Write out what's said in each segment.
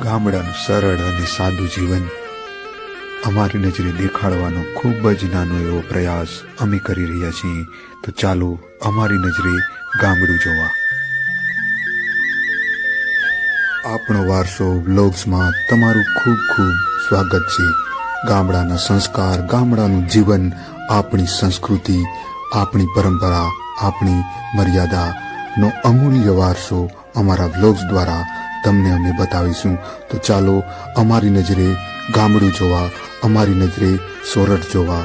ગામડાનું સરળ અને સાદું જીવન અમારી નજરે દેખાડવાનો ખૂબ જ નાનો એવો પ્રયાસ અમે કરી રહ્યા છીએ. તો ચાલો અમારી નજરે ગામડું જોવા. આપણો વારસો વ્લોગ્સમાં તમારું ખૂબ ખૂબ સ્વાગત છે. ગામડાના સંસ્કાર, ગામડાનું જીવન, આપણી સંસ્કૃતિ, આપણી પરંપરા, આપણી મર્યાદાનો અમૂલ્ય વારસો અમારા વ્લોગ્સ દ્વારા તમને અમે બતાવીશું. તો ચાલો અમારી નજરે ગામડું જોવા, અમારી નજરે સોરઠ જોવા.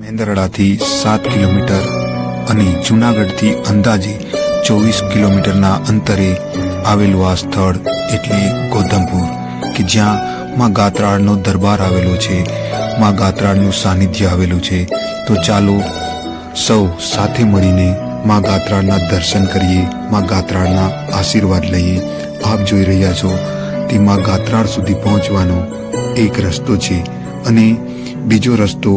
મેંદરડાથી સાત કિલોમીટર અને જુનાગઢથી અંદાજે ચોવીસ કિલોમીટરના અંતરે આવેલું આ સ્થળ એટલે ગોધમપુર, કે જ્યાં માં ગાત્રાળનો દરબાર આવેલો છે, માં ગાત્રાળનું સાનિધ્ય આવેલું છે. તો ચાલો સૌ સાથે મળીને માં ગાત્રાળના દર્શન કરીએ, માં ગાત્રાળના આશીર્વાદ લઈએ. આપ જોઈ રહ્યા છો તે માં ગાત્રાળ સુધી પહોંચવાનો એક રસ્તો છે અને બીજો રસ્તો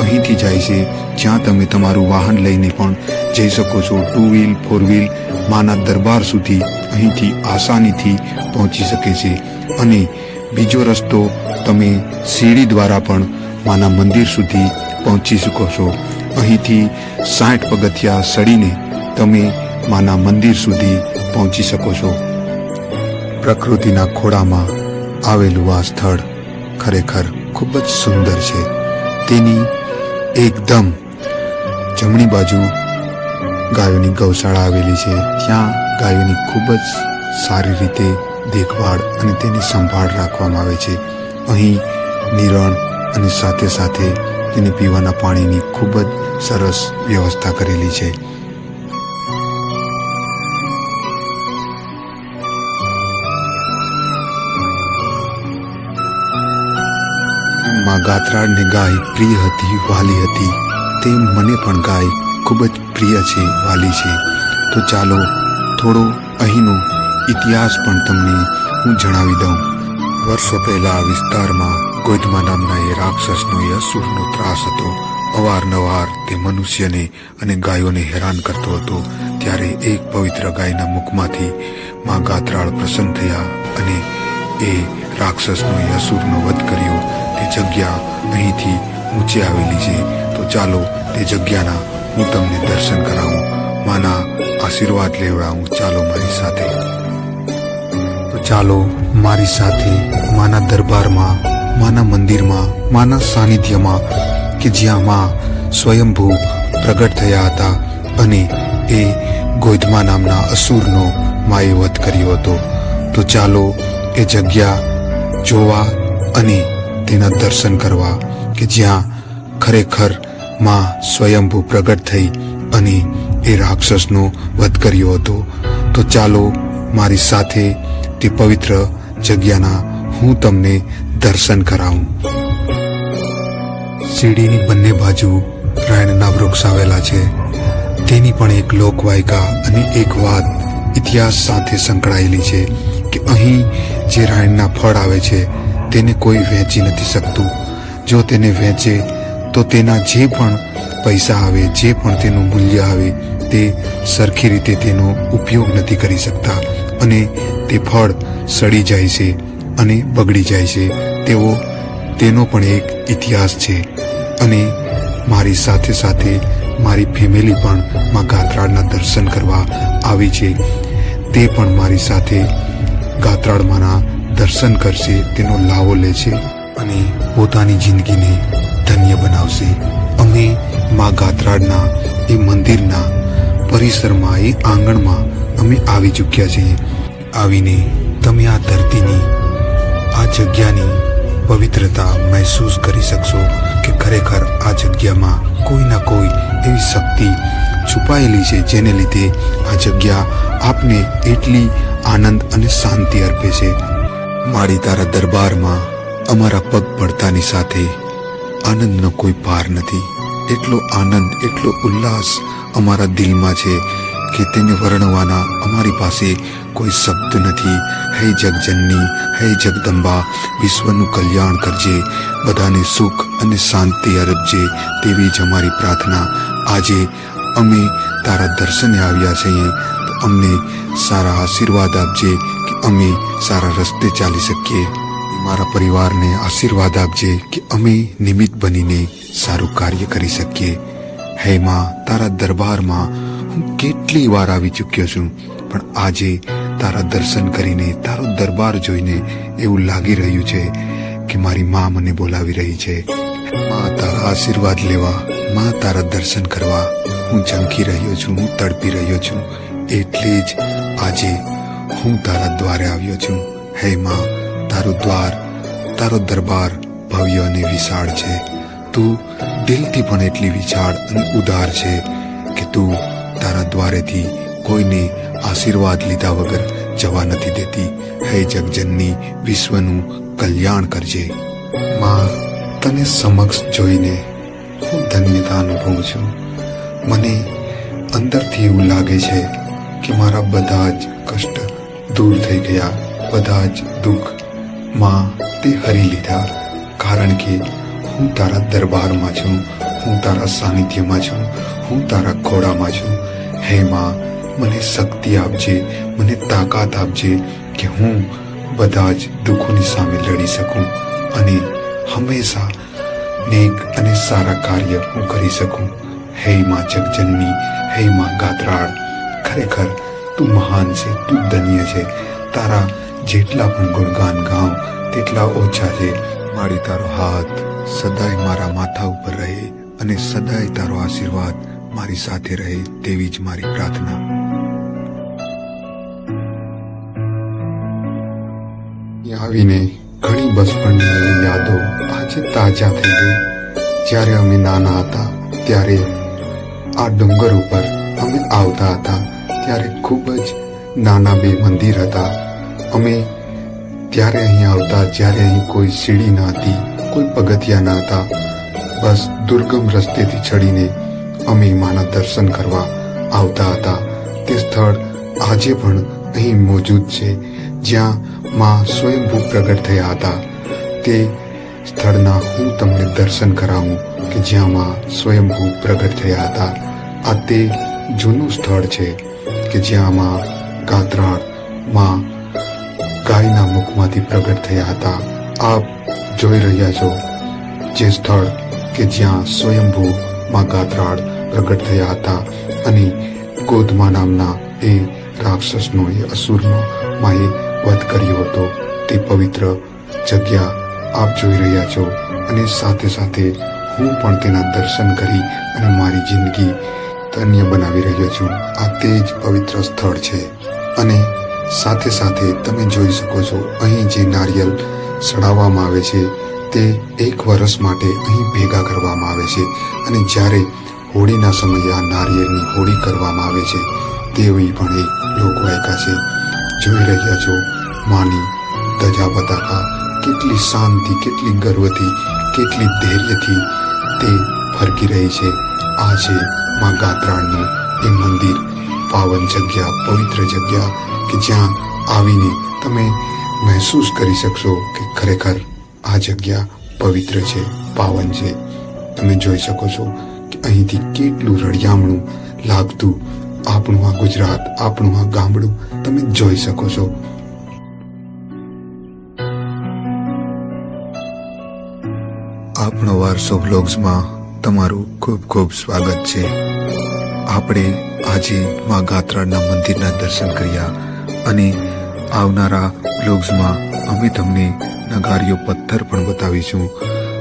અહીંથી જાય છે, જ્યાં તમે તમારું વાહન લઈને પણ જઈ શકો છો. ટુ વ્હીલ ફોર વ્હીલ માના દરબાર સુધી અહીંથી આસાનીથી પહોંચી શકે છે. અને બીજો રસ્તો તમે સીડી દ્વારા પણ માના મંદિર સુધી પહોંચી શકો છો. અહીંથી સાઠ પગથિયા સડીને તમે માના મંદિર સુધી પહોંચી શકો છો. પ્રકૃતિના ખોળામાં આવેલું આ સ્થળ ખરેખર ખૂબ જ સુંદર છે. તેની એકદમ જમણી બાજુ ગાયોની ગૌશાળા આવેલી છે. ત્યાં ગાયોની ખૂબ જ સારી રીતે દેખભાળ અને તેની સંભાળ રાખવામાં આવે છે. અહીં નિરણ અને સાથે સાથે તેને પીવાના પાણીની ખૂબ જ સરસ વ્યવસ્થા કરેલી છે. માં ગાત્રાળને ગાય પ્રિય હતી, વાલી હતી. તેમ મને પણ ગાય ખૂબ જ પ્રિય છે, વાલી છે. તો ચાલો થોડો અહીંનો ઇતિહાસ પણ તમને હું જણાવી દઉં. વર્ષો પહેલા આ વિસ્તારમાં ગોધમા નામના એ રાક્ષસનો એ અસુરનો ત્રાસ હતો. અવારનવાર તે મનુષ્યને અને ગાયોને હેરાન કરતો હતો. ત્યારે એક પવિત્ર ગાયના મુખમાંથી માં ગાત્રાળ પ્રસન્ન થયા અને એ રાક્ષસનો એ અસુરનો વધ કર્યો. તે જગ્યા અહીંથી ઊંચે આવેલી છે. તો ચાલો તે જગ્યાના હું તમને દર્શન કરાવું. માના આશીર્વાદ લેવડાવું. ચાલો મારી સાથે. તો ચાલો મારી સાથે માના દરબારમાં, માના મંદિરમાં, માના સાનિધ્યમાં કે જ્યાં માં સ્વયંભૂ પ્રગટ થયા હતા અને એ ગોધમા નામના અસુરનો માએ વધ કર્યો હતો. તો ચાલો એ જગ્યા જોવા અને તેના દર્શન કરવા કે જ્યાં ખરેખરમાં સ્વયંભૂ પ્રગટ થઈ અને એ રાક્ષસનો વધ કર્યો હતો. તો ચાલો મારી સાથે તે પવિત્ર જગ્યાના હું તમને દર્શન કરાવું. શીડીની બંને બાજુ રાયણના વૃક્ષ આવેલા છે. તેની પણ એક લોકવાયકા અને એક વાત ઇતિહાસ સાથે સંકળાયેલી છે કે અહીં જે રાયણના ફળ આવે છે તેને કોઈ વેચી નથી શકતું. જો તેને વેચે, તો તેના જે પણ પૈસા આવે, જે પણ તેનું મૂલ્ય આવે, તે સરખી રીતે તેનો ઉપયોગ નથી કરી શકતા અને તે ફળ સડી જાય છે અને બગડી જાય છે. તેવો તેનો પણ એક ઇતિહાસ છે અને મારી સાથે સાથે મારી ફેમિલી પણ માં ગાત્રાળના દર્શન કરવા આવી છે. તે પણ મારી સાથે ગાત્રાળમાંના દર્શન કરશે, તેનો લાવો લે છે અને પોતાની જિંદગીને ધન્ય બનાવશે. અમે મા ગાત્રાળના એ મંદિરના પરિસરમાં, એ આંગણમાં અમે આવી ચૂક્યા છીએ. આવીને તમે આ ધરતીની, આ જગ્યાની પવિત્રતા મહેસૂસ કરી શકશો કે ખરેખર આ જગ્યામાં કોઈ ના કોઈ એવી શક્તિ છુપાયેલી છે જેને લીધે આ જગ્યા આપને એટલી આનંદ અને શાંતિ અર્પે છે. મારી તારા દરબારમાં અમારા પગ પડતાની સાથે આનંદનો કોઈ પાર નથી. એટલો આનંદ, એટલો ઉલ્લાસ અમારા દિલમાં છે કે તેને વર્ણવાના અમારી પાસે કોઈ શબ્દ નથી. હે જગજનની, હે જગદંબા, વિશ્વનું કલ્યાણ કરજે, બધાને સુખ અને શાંતિ અરજે તેવી જ અમારી પ્રાર્થના. આજે અમે તારા દર્શને આવ્યા છીએ. અમને સારા આશીર્વાદ આપજે કે અમે સારા રસ્તે ચાલી શકીએ. મારા પરિવારને આશીર્વાદ આપજે કે અમે નિમિત્ત બનીને સારું કાર્ય કરી શકીએ. હે માં, તારા દરબારમાં હું કેટલી વાર આવી ચૂક્યો છું, પણ આજે તારા દર્શન કરીને, તારો દરબાર જોઈને એવું લાગી રહ્યું છે કે મારી માં મને બોલાવી રહી છે. માં, તારા આશીર્વાદ લેવા, માં તારા દર્શન કરવા હું ઝંખી રહ્યો છું, હું તડપી રહ્યો છું. એટલે જ આજે હું તારા દ્વારે આવ્યો છું. હે માં, તારું દ્વાર, તારો દરબાર ભવ્ય અને વિશાળ છે. તું દિલથી પણ એટલી વિશાળ અને ઉદાર છે કે તું તારા દ્વારેથી કોઈને આશીર્વાદ લીધા વગર જવા નથી દેતી. હે જગજનની, વિશ્વનું કલ્યાણ કરજે. માં, તને સમક્ષ જોઈને હું ધન્યતા અનુભવું છું. મને અંદરથી એવું લાગે છે કે મારા બધા જ કષ્ટ દૂર થઈ ગયા, બધા જ દુઃખમાં તે હરી લીધા. કારણ કે હું તારા દરબારમાં છું, હું તારા સાનિધ્યમાં છું, હું તારા ઘોડામાં છું. હે માં, મને શક્તિ આપજે, મને તાકાત આપજે કે હું બધા જ દુઃખોની સામે લડી શકું અને હંમેશા નેક અને સારા કાર્ય હું કરી શકું. હે માં જગજનની, હે માં ગાત્રાળ ખરેખર તું મહાન છે, તું ધન્ય છે. તારા જેટલા પણ ગુણગાન ગાઉં, તેટલા ઓછા છે. મારી તારો હાથ સદાય મારા માથા ઉપર રહે અને સદાય તારો આશીર્વાદ મારી સાથે રહે તેવી જ મારી પ્રાર્થના. આવીને ઘણી બચપણની યાદો આજે તાજા થઈ ગઈ. જ્યારે અમે નાના હતા, ત્યારે આ ડુંગર ઉપર અમે આવતા હતા. ત્યારે ખૂબ જ નાના બે મંદિર હતા. અમે ત્યારે અહીં આવતા, જ્યારે અહીં કોઈ સીડી ન હતી, કોઈ પગથિયા ન હતા. બસ દુર્ગમ રસ્તેથી ચડીને અમે માના દર્શન કરવા આવતા હતા. તે સ્થળ આજે પણ અહીં મોજૂદ છે, જ્યાં માં સ્વયંભૂ પ્રગટ થયા હતા. તે સ્થળના હું તમને દર્શન કરાવું કે જ્યાં માં સ્વયંભૂ પ્રગટ થયા હતા. આ તે જૂનું સ્થળ છે. કે જ્યાં માં ગાત્રાળમાં ગાયના મુખમાંથી પ્રગટ થયા હતા. આપ જોઈ રહ્યા છો જે સ્થળ કે જ્યાં સ્વયંભૂ માં ગાત્રાળ પ્રગટ થયા હતા અને ગોધમા નામના એ રાક્ષસનો એ અસુરનો માએ વધ કર્યો હતો. તે પવિત્ર જગ્યા આપ જોઈ રહ્યા છો અને સાથે સાથે હું પણ તેના દર્શન કરી અને મારી જિંદગી ધન્ય બનાવી રહ્યો છું. આ તે જ પવિત્ર સ્થળ છે. અને સાથે સાથે તમે જોઈ શકો છો, અહીં જે નારિયેલ ચડાવવામાં આવે છે, તે એક વર્ષ માટે અહીં ભેગા કરવામાં આવે છે. અને જ્યારે હોળીના સમયે આ નારિયેળની હોળી કરવામાં આવે છે, તેવી પણ એક લોકવાયકા છે. જોઈ રહ્યા છો, માની ધજા પતાકા કેટલી શાંતિ, કેટલી ગર્વથી, કેટલી ધૈર્યથી તે ફરકી રહી છે. આ છે માં ગાત્રાણનું એ મંદિર, પાવન જગ્યા, પવિત્ર જગ્યા કે જ્યાં આવીને તમે મહેસૂસ કરી શકશો કે ખરેખર આ જગ્યા પવિત્ર છે, પાવન છે. તમે જોઈ શકો છો કે અહીંથી કેટલું રળિયામણું લાગતું આપણું આ ગુજરાત, આપણું આ ગામડું, તમે જોઈ શકો છો. આપણો વારસો બ્લોગ્સમાં તમારું ખૂબ ખૂબ સ્વાગત છે. આપણે આજે મા ગાત્રાના મંદિરના દર્શન કર્યા અને આવનારા બ્લોગ્સમાં અમે તમને નગારીઓ પથ્થર પણ બતાવીશું.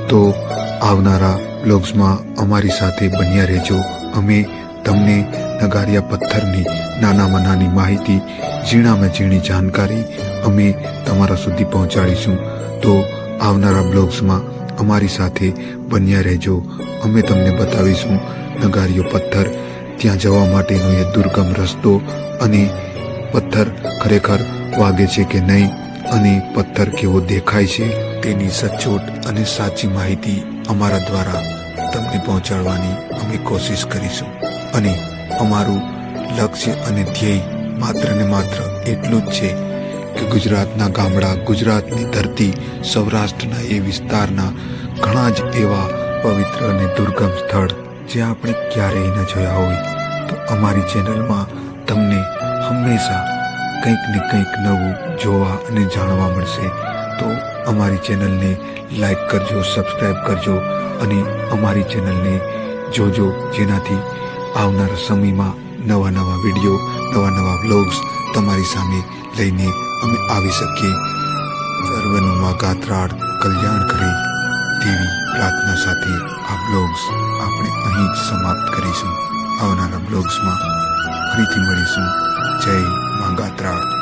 તો આવનારા બ્લોગ્સમાં અમારી સાથે બન્યા રહેજો. અમે તમને નગારિયા પથ્થરની નાનામાં નાની માહિતી, ઝીણામાં ઝીણી જાણકારી અમે તમારા સુધી પહોંચાડીશું. તો આવનારા બ્લોગ્સમાં અમારી સાથે બન્યા રહેજો. અમે તમને બતાવીશું નગારીઓ પથ્થર. ત્યાં જવા માટેનો એ દુર્ગમ રસ્તો અને પથ્થર ખરેખર વાગે છે કે નહીં અને પથ્થર કેવો દેખાય છે તેની સચોટ અને સાચી માહિતી અમારા દ્વારા તમને પહોંચાડવાની અમે કોશિશ કરીશું. અને અમારું લક્ષ્ય અને ધ્યેય માત્ર ને માત્ર એટલું જ છે કે ગુજરાતના ગામડા, ગુજરાતની ધરતી, સૌરાષ્ટ્રના એ વિસ્તારના ઘણા જ એવા પવિત્ર અને દુર્ગમ સ્થળ જે આપણે ક્યારેય ન જોયા હોય, તો અમારી ચેનલમાં તમને હંમેશા કંઈક ને કંઈક નવું જોવા અને જાણવા મળશે. તો અમારી ચેનલને લાઈક કરજો સબસ્ક્રાઈબ કરજો અને અમારી ચેનલને જોજો, જેનાથી આવનારા સમયમાં નવા નવા વીડિયો, નવા નવા બ્લોગ્સ તમારી સામે લઈને અમે આવી શકીએ. સર્વનું ગાત્રાળ કલ્યાણ કરે તેવી પ્રાર્થના સાથે આ બ્લોગ્સ આપણે અહીં જ સમાપ્ત કરીશું. આવનારા બ્લોગ્સમાં ફરીથી મળીશું. જય માં ગાત્રાળ.